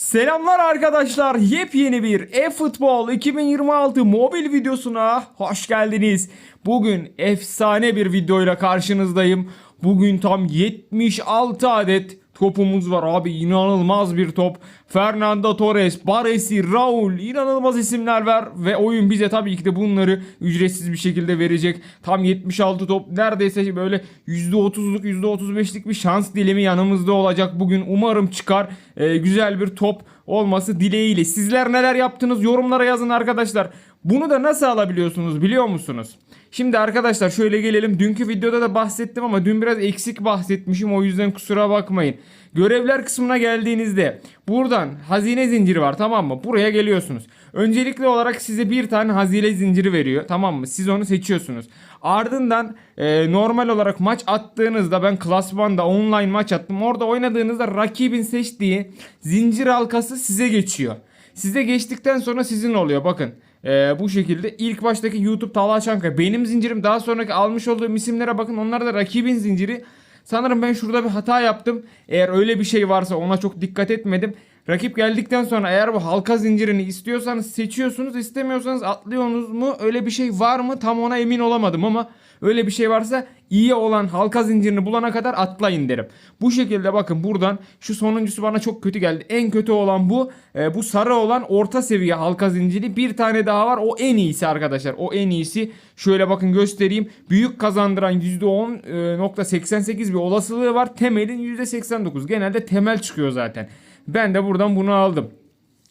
Selamlar arkadaşlar. Yepyeni bir eFootball 2026 mobil videosuna hoş geldiniz. Bugün efsane bir videoyla karşınızdayım. Bugün tam 76 adet topumuz var abi. inanılmaz bir top. Fernando Torres, Baresi, Raul inanılmaz isimler var ve oyun bize tabii ki de bunları ücretsiz bir şekilde verecek. Tam 76 top neredeyse böyle %30'luk %35'lik bir şans dilimi yanımızda olacak. Bugün umarım çıkar. Ee, güzel bir top olması dileğiyle. Sizler neler yaptınız yorumlara yazın arkadaşlar. Bunu da nasıl alabiliyorsunuz biliyor musunuz? Şimdi arkadaşlar şöyle gelelim. Dünkü videoda da bahsettim ama dün biraz eksik bahsetmişim. O yüzden kusura bakmayın. Görevler kısmına geldiğinizde buradan hazine zinciri var tamam mı? Buraya geliyorsunuz. Öncelikli olarak size bir tane hazine zinciri veriyor tamam mı? Siz onu seçiyorsunuz. Ardından e, normal olarak maç attığınızda ben klasmanda online maç attım. Orada oynadığınızda rakibin seçtiği zincir halkası size geçiyor. Size geçtikten sonra sizin oluyor bakın. Ee, bu şekilde ilk baştaki YouTube Talha Çankaya benim zincirim daha sonraki almış olduğum isimlere bakın onlar da rakibin zinciri. Sanırım ben şurada bir hata yaptım. Eğer öyle bir şey varsa ona çok dikkat etmedim. Rakip geldikten sonra eğer bu halka zincirini istiyorsanız seçiyorsunuz istemiyorsanız atlıyorsunuz mu öyle bir şey var mı tam ona emin olamadım ama öyle bir şey varsa iyi olan halka zincirini bulana kadar atlayın derim. Bu şekilde bakın buradan şu sonuncusu bana çok kötü geldi. En kötü olan bu. Ee, bu sarı olan orta seviye halka zinciri. Bir tane daha var. O en iyisi arkadaşlar. O en iyisi. Şöyle bakın göstereyim. Büyük kazandıran %10.88 bir olasılığı var. Temelin %89. Genelde temel çıkıyor zaten. Ben de buradan bunu aldım.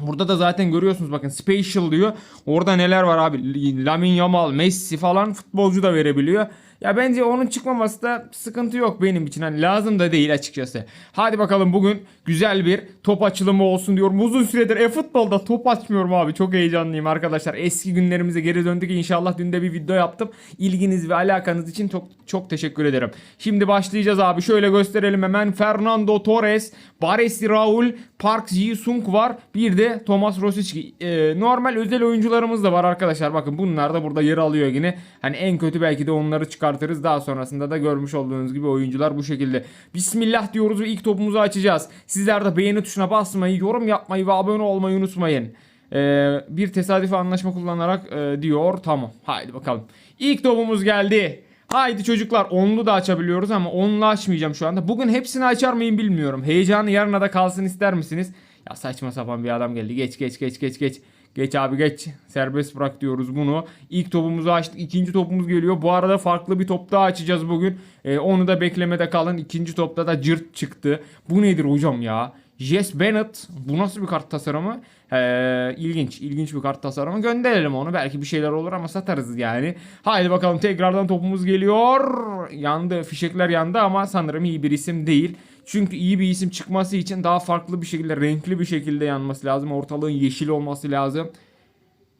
Burada da zaten görüyorsunuz bakın special diyor. Orada neler var abi? Lamin Yamal, Messi falan futbolcu da verebiliyor. Ya bence onun çıkmaması da sıkıntı yok benim için. Hani lazım da değil açıkçası. Hadi bakalım bugün güzel bir top açılımı olsun diyorum. Uzun süredir e-futbolda top açmıyorum abi. Çok heyecanlıyım arkadaşlar. Eski günlerimize geri döndük. İnşallah dün de bir video yaptım. İlginiz ve alakanız için çok çok teşekkür ederim. Şimdi başlayacağız abi. Şöyle gösterelim hemen. Fernando Torres, Baresi Raul, Park Ji-sung var. Bir de Thomas Rosic. Ee, normal özel oyuncularımız da var arkadaşlar. Bakın bunlar da burada yer alıyor yine. Hani en kötü belki de onları çıkartırız. Daha sonrasında da görmüş olduğunuz gibi oyuncular bu şekilde. Bismillah diyoruz ve ilk topumuzu açacağız. Sizler de beğeni tuşuna basmayı, yorum yapmayı ve abone olmayı unutmayın. Ee, bir tesadüfi anlaşma kullanarak e, diyor. Tamam. Haydi bakalım. İlk topumuz geldi. Haydi çocuklar onlu da açabiliyoruz ama onlu açmayacağım şu anda. Bugün hepsini açar mıyım bilmiyorum. Heyecanı yarına da kalsın ister misiniz? Ya saçma sapan bir adam geldi. Geç geç geç geç geç. Geç abi geç. Serbest bırak diyoruz bunu. İlk topumuzu açtık. İkinci topumuz geliyor. Bu arada farklı bir top daha açacağız bugün. Ee, onu da beklemede kalın. İkinci topta da cırt çıktı. Bu nedir hocam ya? Jess Bennett. Bu nasıl bir kart tasarımı? Ee, ilginç. ilginç bir kart tasarımı. Gönderelim onu. Belki bir şeyler olur ama satarız yani. Haydi bakalım tekrardan topumuz geliyor. Yandı. Fişekler yandı ama sanırım iyi bir isim değil. Çünkü iyi bir isim çıkması için daha farklı bir şekilde, renkli bir şekilde yanması lazım. Ortalığın yeşil olması lazım.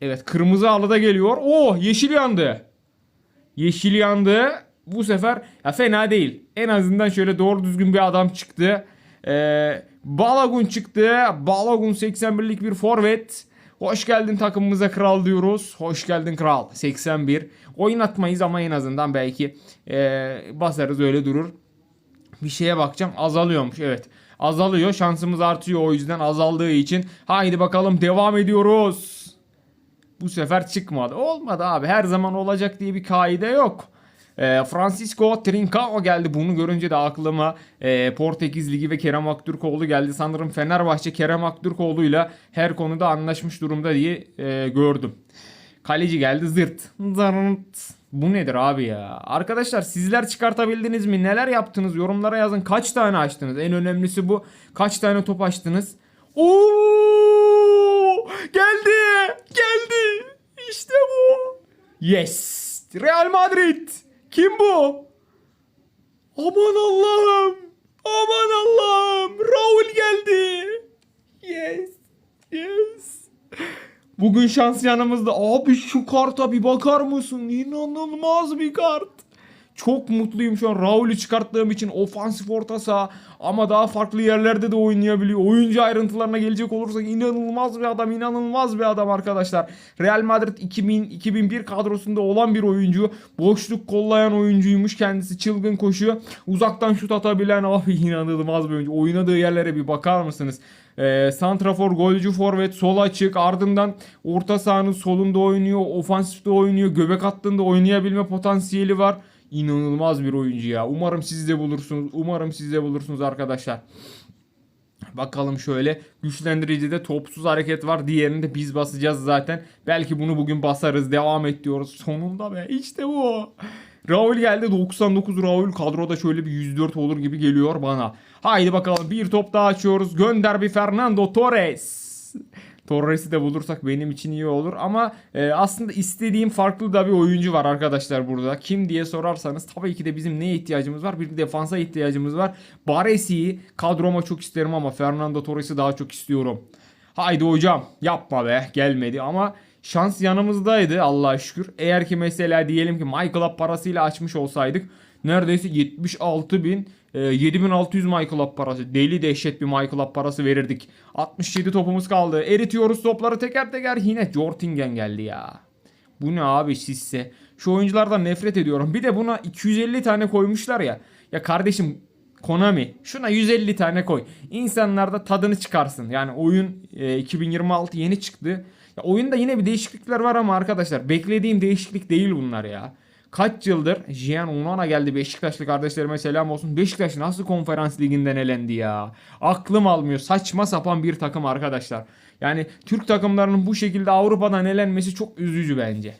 Evet kırmızı halıda geliyor. Oh yeşil yandı. Yeşil yandı. Bu sefer ya fena değil. En azından şöyle doğru düzgün bir adam çıktı. Ee, Balagun çıktı. Balagun 81'lik bir forvet. Hoş geldin takımımıza kral diyoruz. Hoş geldin kral. 81. Oynatmayız ama en azından belki ee, basarız öyle durur. Bir şeye bakacağım azalıyormuş evet. Azalıyor şansımız artıyor o yüzden azaldığı için. Haydi bakalım devam ediyoruz. Bu sefer çıkmadı. Olmadı abi her zaman olacak diye bir kaide yok. Ee, Francisco Trincao geldi. Bunu görünce de aklıma e, Portekiz Ligi ve Kerem Aktürkoğlu geldi. Sanırım Fenerbahçe Kerem Aktürkoğlu'yla her konuda anlaşmış durumda diye e, gördüm. Kaleci geldi zırt. Zırt. Bu nedir abi ya? Arkadaşlar sizler çıkartabildiniz mi? Neler yaptınız? Yorumlara yazın. Kaç tane açtınız? En önemlisi bu. Kaç tane top açtınız? Oo! Geldi! Geldi! İşte bu. Yes! Real Madrid. Kim bu? Aman Allah'ım. Aman Allah'ım. Raul geldi. Yes. Yes. Bugün şans yanımızda. Abi şu karta bir bakar mısın? İnanılmaz bir kart. Çok mutluyum şu an Raul'ü çıkarttığım için ofansif orta saha ama daha farklı yerlerde de oynayabiliyor. Oyuncu ayrıntılarına gelecek olursak inanılmaz bir adam, inanılmaz bir adam arkadaşlar. Real Madrid 2000 2001 kadrosunda olan bir oyuncu. Boşluk kollayan oyuncuymuş kendisi. Çılgın koşuyor. Uzaktan şut atabilen abi inanılmaz bir oyuncu. Oynadığı yerlere bir bakar mısınız? E, Santrafor, golcü forvet, sol açık. Ardından orta sahanın solunda oynuyor. Ofansifte oynuyor. Göbek hattında oynayabilme potansiyeli var. İnanılmaz bir oyuncu ya. Umarım siz de bulursunuz. Umarım siz de bulursunuz arkadaşlar. Bakalım şöyle güçlendiricide topsuz hareket var. Diğerini de biz basacağız zaten. Belki bunu bugün basarız. Devam et diyoruz. Sonunda be işte bu. Raul geldi 99 Raul kadroda şöyle bir 104 olur gibi geliyor bana. Haydi bakalım bir top daha açıyoruz. Gönder bir Fernando Torres. Torres'i de bulursak benim için iyi olur ama e, aslında istediğim farklı da bir oyuncu var arkadaşlar burada. Kim diye sorarsanız tabii ki de bizim neye ihtiyacımız var? Bir defansa ihtiyacımız var. Baresi'yi kadroma çok isterim ama Fernando Torres'i daha çok istiyorum. Haydi hocam yapma be gelmedi ama şans yanımızdaydı Allah'a şükür. Eğer ki mesela diyelim ki MyClub parasıyla açmış olsaydık neredeyse 76 bin e, 7600 MyClub parası. Deli dehşet bir MyClub parası verirdik. 67 topumuz kaldı. Eritiyoruz topları teker teker. Yine Jortingen geldi ya. Bu ne abi sizse? Şu oyunculardan nefret ediyorum. Bir de buna 250 tane koymuşlar ya. Ya kardeşim Konami şuna 150 tane koy. İnsanlar da tadını çıkarsın. Yani oyun e, 2026 yeni çıktı. Ya oyunda yine bir değişiklikler var ama arkadaşlar beklediğim değişiklik değil bunlar ya. Kaç yıldır Jian Unana geldi Beşiktaşlı kardeşlerime selam olsun. Beşiktaş nasıl konferans liginden elendi ya? Aklım almıyor. Saçma sapan bir takım arkadaşlar. Yani Türk takımlarının bu şekilde Avrupa'dan elenmesi çok üzücü bence.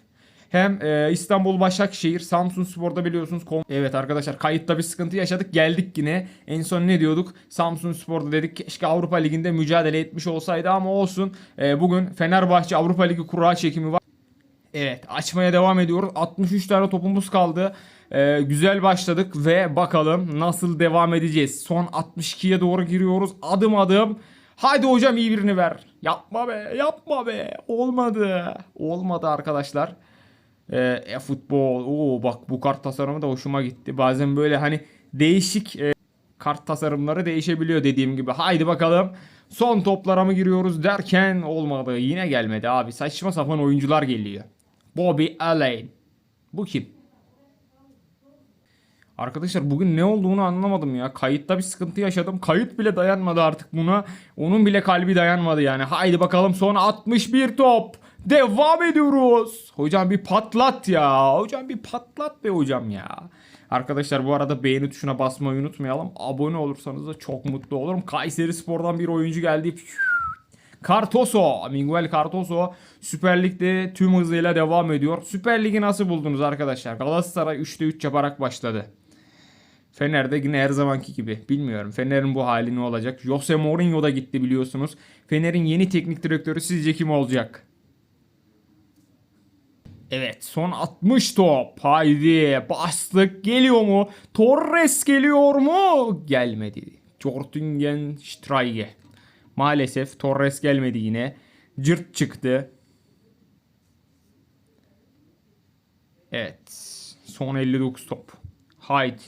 Hem e, İstanbul Başakşehir, Samsun Spor'da biliyorsunuz. kom- Evet arkadaşlar kayıtta bir sıkıntı yaşadık. Geldik yine. En son ne diyorduk? Samsun Spor'da dedik keşke Avrupa Ligi'nde mücadele etmiş olsaydı ama olsun. E, bugün Fenerbahçe Avrupa Ligi kura çekimi var. Evet açmaya devam ediyoruz. 63 tane topumuz kaldı. Ee, güzel başladık ve bakalım nasıl devam edeceğiz. Son 62'ye doğru giriyoruz adım adım. Haydi hocam iyi birini ver. Yapma be yapma be. Olmadı. Olmadı arkadaşlar. Ee, e, futbol. Oo bak bu kart tasarımı da hoşuma gitti. Bazen böyle hani değişik e, kart tasarımları değişebiliyor dediğim gibi. Haydi bakalım. Son toplara mı giriyoruz derken olmadı. Yine gelmedi abi. Saçma sapan oyuncular geliyor. Bobby Allen. Bu kim? Arkadaşlar bugün ne olduğunu anlamadım ya. Kayıtta bir sıkıntı yaşadım. Kayıt bile dayanmadı artık buna. Onun bile kalbi dayanmadı yani. Haydi bakalım son 61 top. Devam ediyoruz. Hocam bir patlat ya. Hocam bir patlat be hocam ya. Arkadaşlar bu arada beğeni tuşuna basmayı unutmayalım. Abone olursanız da çok mutlu olurum. Kayseri Spor'dan bir oyuncu geldi. Cartoso, Miguel Cartoso Süper Lig'de tüm hızıyla devam ediyor. Süper Lig'i nasıl buldunuz arkadaşlar? Galatasaray 3'te 3 yaparak başladı. Fener'de yine her zamanki gibi. Bilmiyorum. Fener'in bu hali ne olacak? Jose Mourinho da gitti biliyorsunuz. Fener'in yeni teknik direktörü sizce kim olacak? Evet son 60 top. Haydi bastık geliyor mu? Torres geliyor mu? Gelmedi. Jortingen Streige. Maalesef Torres gelmedi yine. Cırt çıktı. Evet. Son 59 top. Haydi.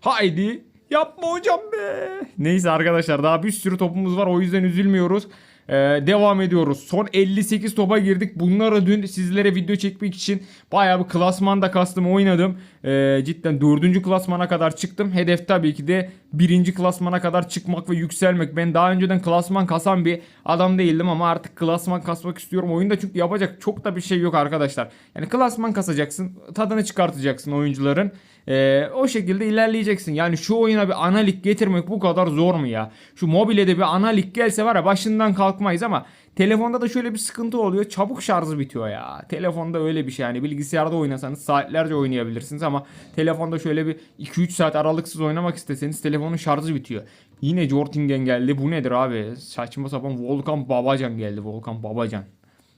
Haydi. Yapma hocam be. Neyse arkadaşlar daha bir sürü topumuz var. O yüzden üzülmüyoruz. Ee, devam ediyoruz. Son 58 topa girdik. Bunları dün sizlere video çekmek için bayağı bir klasmanda kastım oynadım. Ee, cidden 4. klasmana kadar çıktım. Hedef tabii ki de 1. klasmana kadar çıkmak ve yükselmek. Ben daha önceden klasman kasan bir adam değildim ama artık klasman kasmak istiyorum. Oyunda çünkü yapacak çok da bir şey yok arkadaşlar. Yani klasman kasacaksın. Tadını çıkartacaksın oyuncuların. Ee, o şekilde ilerleyeceksin. Yani şu oyuna bir analik getirmek bu kadar zor mu ya? Şu mobile de bir analik gelse var ya başından kalkmayız ama telefonda da şöyle bir sıkıntı oluyor. Çabuk şarjı bitiyor ya. Telefonda öyle bir şey yani bilgisayarda oynasanız saatlerce oynayabilirsiniz ama telefonda şöyle bir 2-3 saat aralıksız oynamak isteseniz telefonun şarjı bitiyor. Yine Jortingen geldi. Bu nedir abi? Saçma sapan Volkan Babacan geldi. Volkan Babacan.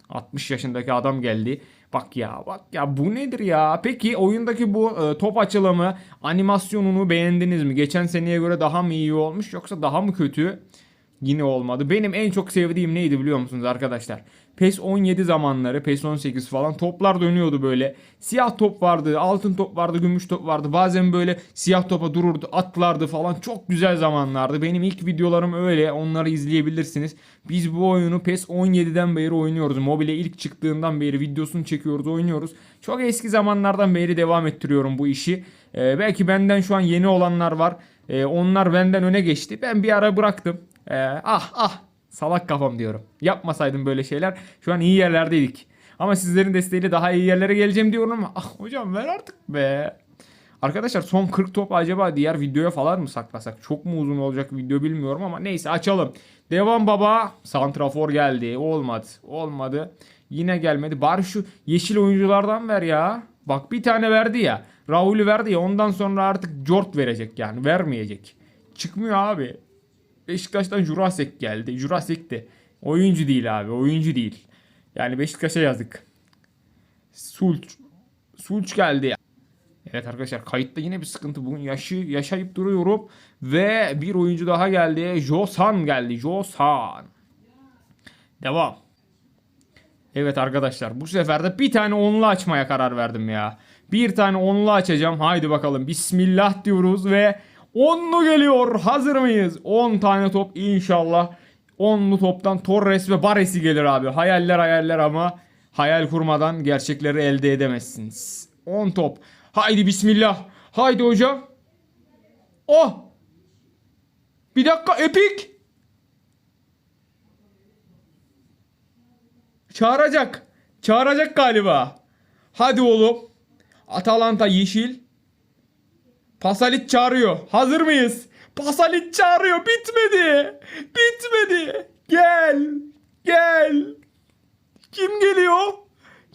60 yaşındaki adam geldi. Bak ya bak ya bu nedir ya? Peki oyundaki bu e, top açılımı animasyonunu beğendiniz mi? Geçen seneye göre daha mı iyi olmuş yoksa daha mı kötü? Yine olmadı. Benim en çok sevdiğim neydi biliyor musunuz arkadaşlar? PES 17 zamanları, PES 18 falan toplar dönüyordu böyle. Siyah top vardı, altın top vardı, gümüş top vardı. Bazen böyle siyah topa dururdu, atlardı falan. Çok güzel zamanlardı. Benim ilk videolarım öyle. Onları izleyebilirsiniz. Biz bu oyunu PES 17'den beri oynuyoruz. Mobile ilk çıktığından beri videosunu çekiyoruz, oynuyoruz. Çok eski zamanlardan beri devam ettiriyorum bu işi. Ee, belki benden şu an yeni olanlar var. Ee, onlar benden öne geçti. Ben bir ara bıraktım. Ee, ah ah Salak kafam diyorum. Yapmasaydım böyle şeyler şu an iyi yerlerdeydik. Ama sizlerin desteğiyle daha iyi yerlere geleceğim diyorum ama ah hocam ver artık be. Arkadaşlar son 40 top acaba diğer videoya falan mı saklasak? Çok mu uzun olacak video bilmiyorum ama neyse açalım. Devam baba. Santrafor geldi. Olmadı. Olmadı. Yine gelmedi. Bari şu yeşil oyunculardan ver ya. Bak bir tane verdi ya. Raul'ü verdi ya ondan sonra artık Jort verecek yani. Vermeyecek. Çıkmıyor abi. Beşiktaş'tan Jurasek geldi. Jurasek de oyuncu değil abi. Oyuncu değil. Yani Beşiktaş'a yazık. Sulç. Sulç geldi. Evet arkadaşlar kayıtta yine bir sıkıntı. Bugün yaşı, yaşayıp duruyorum. Ve bir oyuncu daha geldi. Josan geldi. Josan. Devam. Evet arkadaşlar bu sefer de bir tane onlu açmaya karar verdim ya. Bir tane onlu açacağım. Haydi bakalım. Bismillah diyoruz ve onlu geliyor. Hazır mıyız? 10 tane top inşallah. Onlu toptan Torres ve Baresi gelir abi. Hayaller hayaller ama hayal kurmadan gerçekleri elde edemezsiniz. 10 top. Haydi bismillah. Haydi hocam. Oh. Bir dakika epik. Çağıracak. Çağıracak galiba. Hadi oğlum. Atalanta yeşil. Pasalit çağırıyor. Hazır mıyız? Pasalit çağırıyor. Bitmedi. Bitmedi. Gel. Gel. Kim geliyor?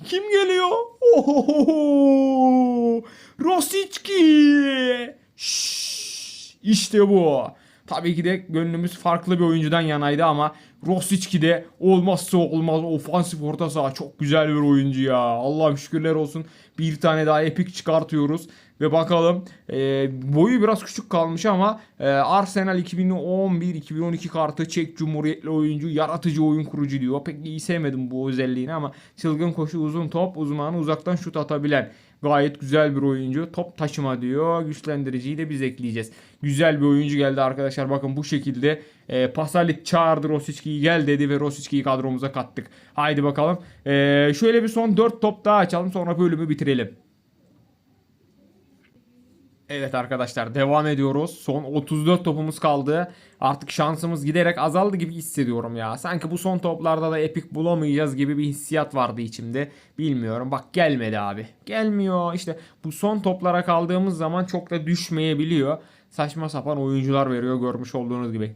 Kim geliyor? Ohohoho. Rosicki. Şşş. İşte bu. Tabii ki de gönlümüz farklı bir oyuncudan yanaydı ama Rosicki de olmazsa olmaz ofansif orta saha çok güzel bir oyuncu ya. Allah'ım şükürler olsun bir tane daha epik çıkartıyoruz. Ve bakalım e, boyu biraz küçük kalmış ama e, Arsenal 2011-2012 kartı Çek Cumhuriyetli oyuncu yaratıcı oyun kurucu diyor. Pek iyi sevmedim bu özelliğini ama çılgın koşu uzun top uzmanı uzaktan şut atabilen gayet güzel bir oyuncu. Top taşıma diyor. Güçlendiriciyi de biz ekleyeceğiz. Güzel bir oyuncu geldi arkadaşlar. Bakın bu şekilde e, Pasalit çağırdı Rosicki'yi gel dedi ve Rosicki'yi kadromuza kattık. Haydi bakalım. E, şöyle bir son 4 top daha açalım sonra bölümü bitirelim. Evet arkadaşlar devam ediyoruz. Son 34 topumuz kaldı. Artık şansımız giderek azaldı gibi hissediyorum ya. Sanki bu son toplarda da epik bulamayacağız gibi bir hissiyat vardı içimde. Bilmiyorum. Bak gelmedi abi. Gelmiyor. İşte bu son toplara kaldığımız zaman çok da düşmeyebiliyor. Saçma sapan oyuncular veriyor görmüş olduğunuz gibi.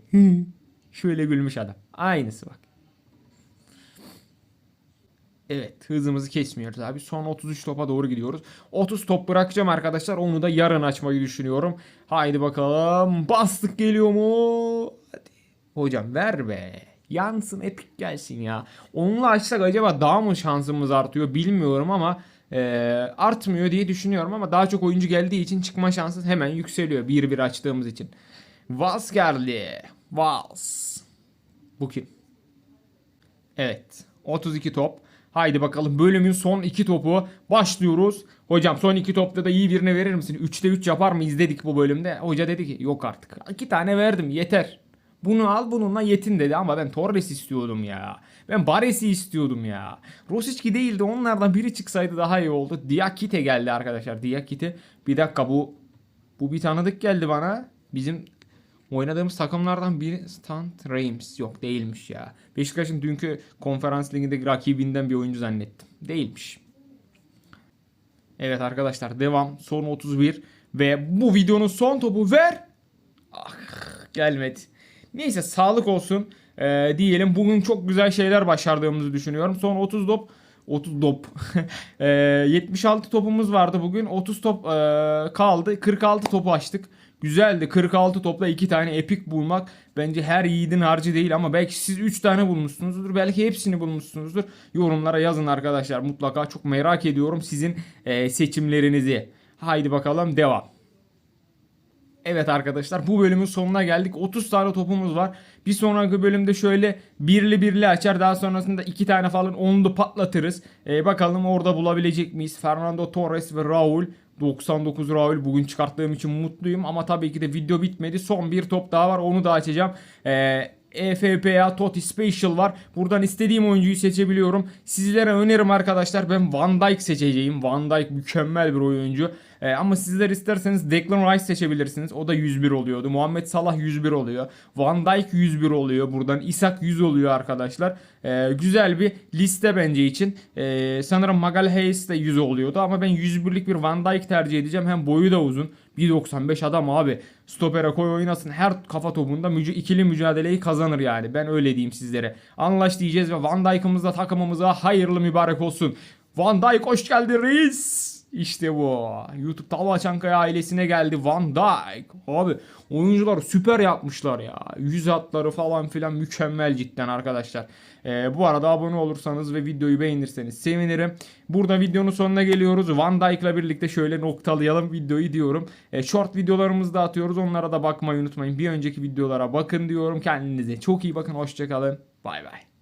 Şöyle gülmüş adam. Aynısı bak. Evet hızımızı kesmiyoruz abi. Son 33 topa doğru gidiyoruz. 30 top bırakacağım arkadaşlar. Onu da yarın açmayı düşünüyorum. Haydi bakalım. Bastık geliyor mu? Hadi. Hocam ver be. Yansın epik gelsin ya. Onunla açsak acaba daha mı şansımız artıyor bilmiyorum ama e, artmıyor diye düşünüyorum ama daha çok oyuncu geldiği için çıkma şansı hemen yükseliyor 1-1 açtığımız için. Vaz geldi. Vaz. Bu kim? Evet. 32 top. Haydi bakalım bölümün son iki topu başlıyoruz. Hocam son iki topta da iyi birine verir misin? 3'te 3 yapar mı izledik bu bölümde. Hoca dedi ki yok artık. İki tane verdim yeter. Bunu al bununla yetin dedi ama ben Torres istiyordum ya. Ben Bares'i istiyordum ya. Rosicki değildi onlardan biri çıksaydı daha iyi oldu. Diakite geldi arkadaşlar. Diakite. Bir dakika bu bu bir tanıdık geldi bana. Bizim Oynadığımız takımlardan biri Stant Reims. Yok değilmiş ya. Beşiktaş'ın dünkü konferans liginde rakibinden bir oyuncu zannettim. Değilmiş. Evet arkadaşlar devam. Son 31 ve bu videonun son topu ver. Ah gelmedi. Neyse sağlık olsun ee, diyelim. Bugün çok güzel şeyler başardığımızı düşünüyorum. Son 30 top 30 top. e, 76 topumuz vardı bugün. 30 top e, kaldı. 46 topu açtık. Güzeldi. 46 topla 2 tane epik bulmak bence her yiğidin harcı değil ama belki siz 3 tane bulmuşsunuzdur. Belki hepsini bulmuşsunuzdur. Yorumlara yazın arkadaşlar. Mutlaka çok merak ediyorum sizin e, seçimlerinizi. Haydi bakalım devam. Evet arkadaşlar bu bölümün sonuna geldik. 30 tane topumuz var. Bir sonraki bölümde şöyle birli birli açar. Daha sonrasında iki tane falan onlu patlatırız. Ee, bakalım orada bulabilecek miyiz? Fernando Torres ve Raul. 99 Raul bugün çıkarttığım için mutluyum. Ama tabii ki de video bitmedi. Son bir top daha var onu da açacağım. Ee, EFPA Totti Special var. Buradan istediğim oyuncuyu seçebiliyorum. Sizlere önerim arkadaşlar. Ben Van Dijk seçeceğim. Van Dijk mükemmel bir oyuncu. Ee, ama sizler isterseniz Declan Rice seçebilirsiniz. O da 101 oluyordu. Muhammed Salah 101 oluyor. Van Dijk 101 oluyor. Buradan Isak 100 oluyor arkadaşlar. Ee, güzel bir liste bence için. Ee, sanırım Magalhaes de 100 oluyordu. Ama ben 101'lik bir Van Dijk tercih edeceğim. Hem boyu da uzun. 1.95 adam abi. Stopere koy oynasın. Her kafa topunda müce ikili mücadeleyi kazanır yani. Ben öyle diyeyim sizlere. Anlaş diyeceğiz ve Van Dijk'ımızla takımımıza hayırlı mübarek olsun. Van Dijk hoş geldin reis. İşte bu. YouTube Talha Çankaya ailesine geldi Van Dijk. Abi oyuncular süper yapmışlar ya. Yüz hatları falan filan mükemmel cidden arkadaşlar. Ee, bu arada abone olursanız ve videoyu beğenirseniz sevinirim. Burada videonun sonuna geliyoruz. Van Dijk'la birlikte şöyle noktalayalım videoyu diyorum. Ee, short videolarımızı da atıyoruz. Onlara da bakmayı unutmayın. Bir önceki videolara bakın diyorum. Kendinize çok iyi bakın. Hoşçakalın. Bay bay.